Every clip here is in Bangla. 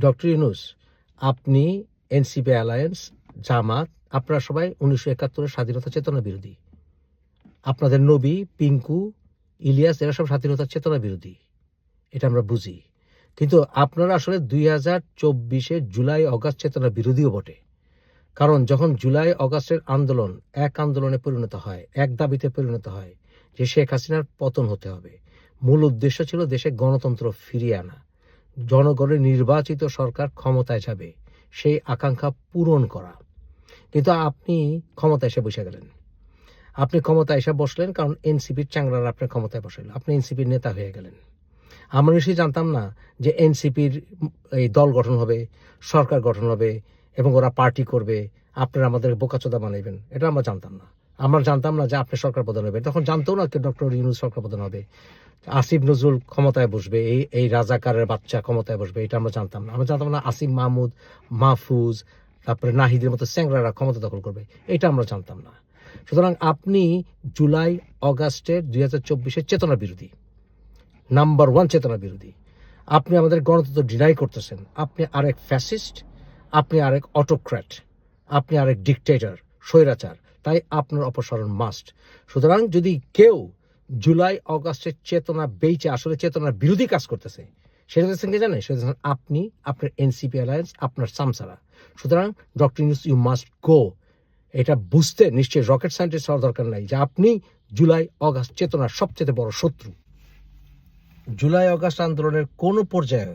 ডক্টর ইউনুস, আপনি এনসিপি অ্যালায়েন্স, জামাত, আপনারা সবাই উনিশশো একাত্তরের স্বাধীনতা চেতনা বিরোধী। আপনাদের নবী, পিঙ্কু, ইলিয়াস, এরা সব স্বাধীনতা চেতনা বিরোধী। এটা আমরা বুঝি। কিন্তু আপনারা আসলে দুই হাজার চব্বিশে জুলাই, অগাস্ট চেতনা বিরোধীও বটে। কারণ যখন জুলাই, অগাস্টের আন্দোলন এক আন্দোলনে পরিণত হয়, এক দাবিতে পরিণত হয় যে শেখ হাসিনার পতন হতে হবে, মূল উদ্দেশ্য ছিল দেশে গণতন্ত্র ফিরিয়ে আনা। জনগণের নির্বাচিত সরকার ক্ষমতায় যাবে, সেই আকাঙ্ক্ষা পূরণ করা। কিন্তু আপনি ক্ষমতায় এসে বসে গেলেন। আপনি ক্ষমতায় এসে বসলেন কারণ এনসিপির চাংরার আপনার ক্ষমতায় বসাইল আপনি এনসিপির নেতা হয়ে গেলেন। আমরা নিশ্চয়ই জানতাম না যে এনসিপির এই দল গঠন হবে, সরকার গঠন হবে এবং ওরা পার্টি করবে, আপনারা আমাদের বোকাচোদা বানাইবেন। এটা আমরা জানতাম না। আমরা জানতাম না যে আপনি সরকার প্রধান হবে। তখন জানতেও না ডক্টর ইউনুস সরকার প্রধান হবে। আসিফ নজরুল ক্ষমতায় বসবে, এই এই রাজাকারের বাচ্চা ক্ষমতায় বসবে, এটা আমরা জানতাম না। আমরা জানতাম না আসিফ মাহমুদ, মাহফুজ, তারপরে নাহিদের মতো স্যাংরারা ক্ষমতা দখল করবে, এটা আমরা জানতাম না। সুতরাং আপনি জুলাই, অগাস্টের দুই হাজার চব্বিশের চেতনা বিরোধী, নাম্বার ওয়ান চেতনা বিরোধী, আপনি আমাদের গণতন্ত্র ডিনাই করতেছেন, আপনি আরেক ফ্যাসিস্ট আপনি আরেক অটোক্র্যাট আপনি আরেক ডিকটেটর স্বৈরাচার, তাই আপনার অপসারণ মাস্ট সুতরাং যদি কেউ জুলাই, অগাস্টের চেতনা বেইচে, আসলে চেতনার বিরোধী কাজ করতেছে। সেটা হচ্ছেন কি জানেন সেটা আপনি, আপনার এনসিপি অ্যালায়েন্স, আপনার সামসারা। সুতরাং doctor Yunus you must go এটা বুঝতে নিশ্চয়ই রকেট সায়েন্টিস্ট হওয়ার দরকার নাই যে আপনি জুলাই, অগাস্ট চেতনার সবচেয়ে বড় শত্রু। জুলাই, অগাস্ট আন্দোলনের কোনো পর্যায়ে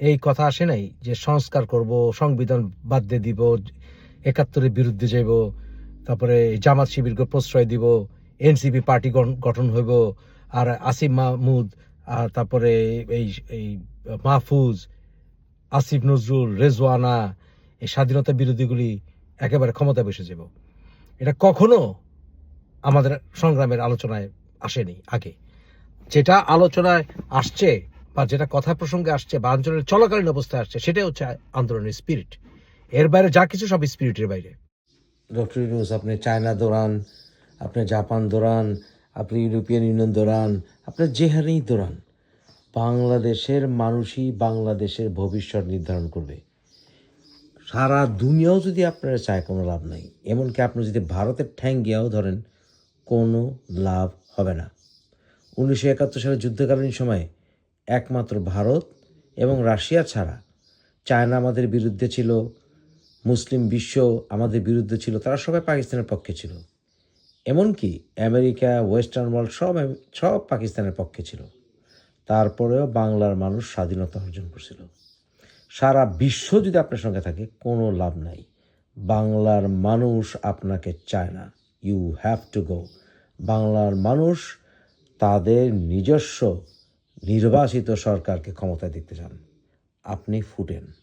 এই কথা আসে নাই যে সংস্কার করব, সংবিধান বাদ দিয়ে দিব, একাত্তরের বিরুদ্ধে যাইব, তারপরে জামাত শিবিরকে প্রশ্রয় দিব এনসিপি পার্টি গঠন হইব, আর আসিফ মাহমুদ, আর তারপরে এই এই মাহফুজ, আসিফ নজরুল, রেজওয়ানা, এই স্বাধীনতা বিরোধীগুলি একেবারে ক্ষমতায় বসে যাব। এটা কখনো আমাদের সংগ্রামের আলোচনায় আসেনি, আগে। যেটা আলোচনায় আসছে বা যেটা কথা প্রসঙ্গে আসছে বা আন্দোলনের চলাকালীন অবস্থায় আসছে, সেটাই হচ্ছে আন্দোলনের স্পিরিট এর বাইরে যা কিছু সব স্পিরিটের বাইরে। ডক্টর আপনি চায়না দৌড়ান আপনি জাপান দৌড়ান আপনি ইউরোপিয়ান ইউনিয়ন দৌড়ান আপনি যেখানেই দৌড়ান বাংলাদেশের মানুষই বাংলাদেশের ভবিষ্যৎ নির্ধারণ করবে। সারা দুনিয়াও যদি আপনারা চায় কোনো লাভ নাই, এমনকি আপনি যদি ভারতের ঠ্যাং গিয়াও ধরেন, কোনো লাভ হবে না। উনিশশো একাত্তর সালে যুদ্ধকালীন সময়ে একমাত্র ভারত এবং রাশিয়া ছাড়া চায়না আমাদের বিরুদ্ধে ছিল, মুসলিম বিশ্ব আমাদের বিরুদ্ধে ছিল, তারা সবাই পাকিস্তানের পক্ষে ছিল। এমনকি আমেরিকা, ওয়েস্টার্ন ওয়ার্ল্ড সব সব পাকিস্তানের পক্ষে ছিল। তারপরেও বাংলার মানুষ স্বাধীনতা অর্জন করছিল। সারা বিশ্ব যদি আপনার সঙ্গে থাকে, কোনো লাভ নাই। বাংলার মানুষ আপনাকে চায় না। ইউ হ্যাভ টু গো বাংলার মানুষ তাদের নিজস্ব নির্বাচিত সরকারকে ক্ষমতায় দেখতে চান। আপনি ফুটেন।